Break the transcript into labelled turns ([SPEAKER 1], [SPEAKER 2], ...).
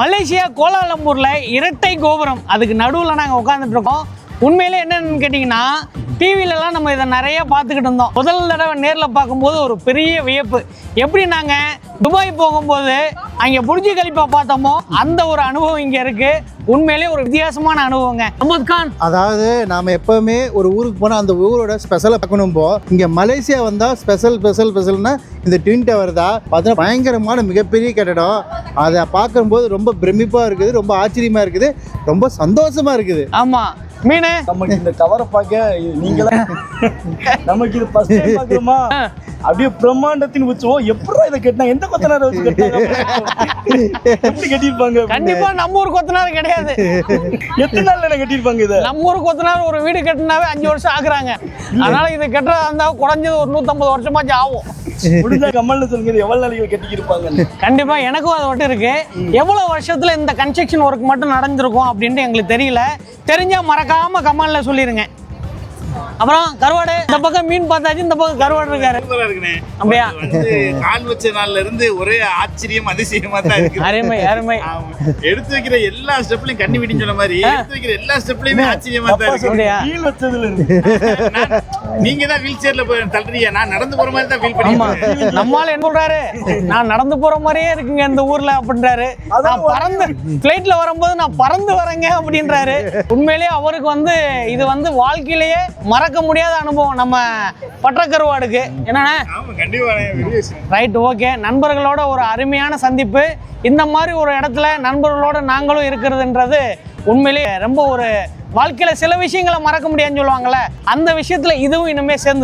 [SPEAKER 1] Malaysia கோலாலம்பூரில் இரட்டை கோபுரம். அதுக்கு நடுவில் நாங்கள் உட்காந்துட்டு இருக்கோம். உண்மையிலே என்னன்னு கேட்டிங்கன்னா டிவிலலாம் நம்ம இதை நிறைய பார்த்துக்கிட்டு இருந்தோம். முதல் தடவை நேரில் பார்க்கும்போது ஒரு பெரிய வியப்பு. எப்படி நாங்கள் துபாய் போகும்போது அங்கே புரிஜி கழிப்பா பார்த்தோமோ அந்த ஒரு அனுபவம் இங்கே இருக்குது உண்மையிலே ஒரு வித்தியாசமான அனுபவங்க. அஹமத் கான்.
[SPEAKER 2] அதாவது நாம் எப்போவுமே ஒரு ஊருக்கு போனால் அந்த ஊரோட ஸ்பெஷலை பார்க்கணும் போ இங்கே மலேசியா வந்தால் ஸ்பெஷல் ஸ்பெஷல் ஸ்பெஷல்னா இந்த ட்வின் டவர் தான் பார்த்தா பயங்கரமான மிகப்பெரிய கட்டடம். அதை பார்க்கும்போது ரொம்ப பிரமிப்பாக இருக்குது ரொம்ப ஆச்சரியமாக இருக்குது ரொம்ப சந்தோஷமாக இருக்குது.
[SPEAKER 1] ஆமாம் மீன்?
[SPEAKER 3] நமக்கு இந்த டவரை பார்க்க நீங்களா நமக்கு இது ஃபர்ஸ்ட் டைம் பார்க்குறோமா? அப்படியே பிரம்மாண்டத்தின் உச்சம் எப்படா இதை கட்டினா? எந்த கொத்தனார வச்சு எப்படி கட்டியிருப்பாங்க.
[SPEAKER 1] கண்டிப்பா நம்ம ஊர் கொத்தனார் கிடையாது.
[SPEAKER 3] எத்தனை நாள்ல என்ன கட்டியிருப்பாங்க இதை?
[SPEAKER 1] நம்ம ஊர் கொத்தனார் ஒரு வீடு கட்டினாவே அஞ்சு வருஷம் ஆகுறாங்க. அதனால இது கட்டுறதா இருந்தா குறைஞ்சது ஒரு நூத்தம்பது வருஷமாச்சும் ஆகும்.
[SPEAKER 3] முடிஞ்சா கமல்னு சொல்லுங்க எவ்வளவு நாளைக்கு கட்டிக்கிருப்பாங்க
[SPEAKER 1] கண்டிப்பா எனக்கும் அது மட்டும் இருக்கு. எவ்வளவு வருஷத்துல இந்த கன்ஸ்ட்ரக்ஷன் ஒர்க் மட்டும் நடந்திருக்கும் அப்படின்ட்டு எங்களுக்கு தெரியல. தெரிஞ்சா மறக்காம கமெண்ட்ல சொல்லிருங்க. அப்புறம் கருவாடு. இந்த பக்கம் மீன் பார்த்தாச்சு இந்த பக்கம் கருவாடு இருக்காரு. அப்படியா?
[SPEAKER 4] வந்து கால் வச்ச நாள்ல இருந்து ஒரே ஆச்சரியம் அதிசயமா தான் இருக்கு.
[SPEAKER 1] அருமை அருமை.
[SPEAKER 4] எடுத்து வைக்கிற எல்லா ஸ்டெப்லயும் கண்ணி விடின்னு சொன்ன மாதிரி எடுத்து வைக்கிற எல்லா ஸ்டெப்லயுமே ஆச்சரியமா தான் இருக்கு.
[SPEAKER 3] வச்சதுல இருந்து.
[SPEAKER 4] நான்- நீங்க தான் வீல் சேர்ல போய் தள்ளுறீங்க. நான் நடந்து போற மாதிரி தான் ஃபீல் பண்ணிருக்கேன்
[SPEAKER 1] நம்மால என்ன சொல்றாரு நான் நடந்து போற மாதிரியே இருக்குங்க இந்த ஊர்ல அப்படின்றாரு. நான் பறந்து பிளைட்ல வரும்போது நான் பறந்து வரேங்க அப்படின்றாரு. உண்மையிலேயே அவருக்கு வந்து இது வந்து வாழ்க்கையிலேயே மறக்க முடியாத அனுபவம் நம்ம என்னண்ணே?
[SPEAKER 4] பெரிய விஷயம்
[SPEAKER 1] ரைட் ஓகே நண்பர்களோட ஒரு அருமையான சந்திப்பு. இந்த மாதிரி ஒரு இடத்துல நண்பர்களோட நாங்களும் இருக்கிறதுன்றது உண்மையிலேயே ரொம்ப ஒரு வாழ்க்கையில சில விஷயங்களை மறக்க முடியாதுன்னு சொல்லுவாங்கல்ல அந்த விஷயத்துல இதுவும் இனிமே சேர்ந்து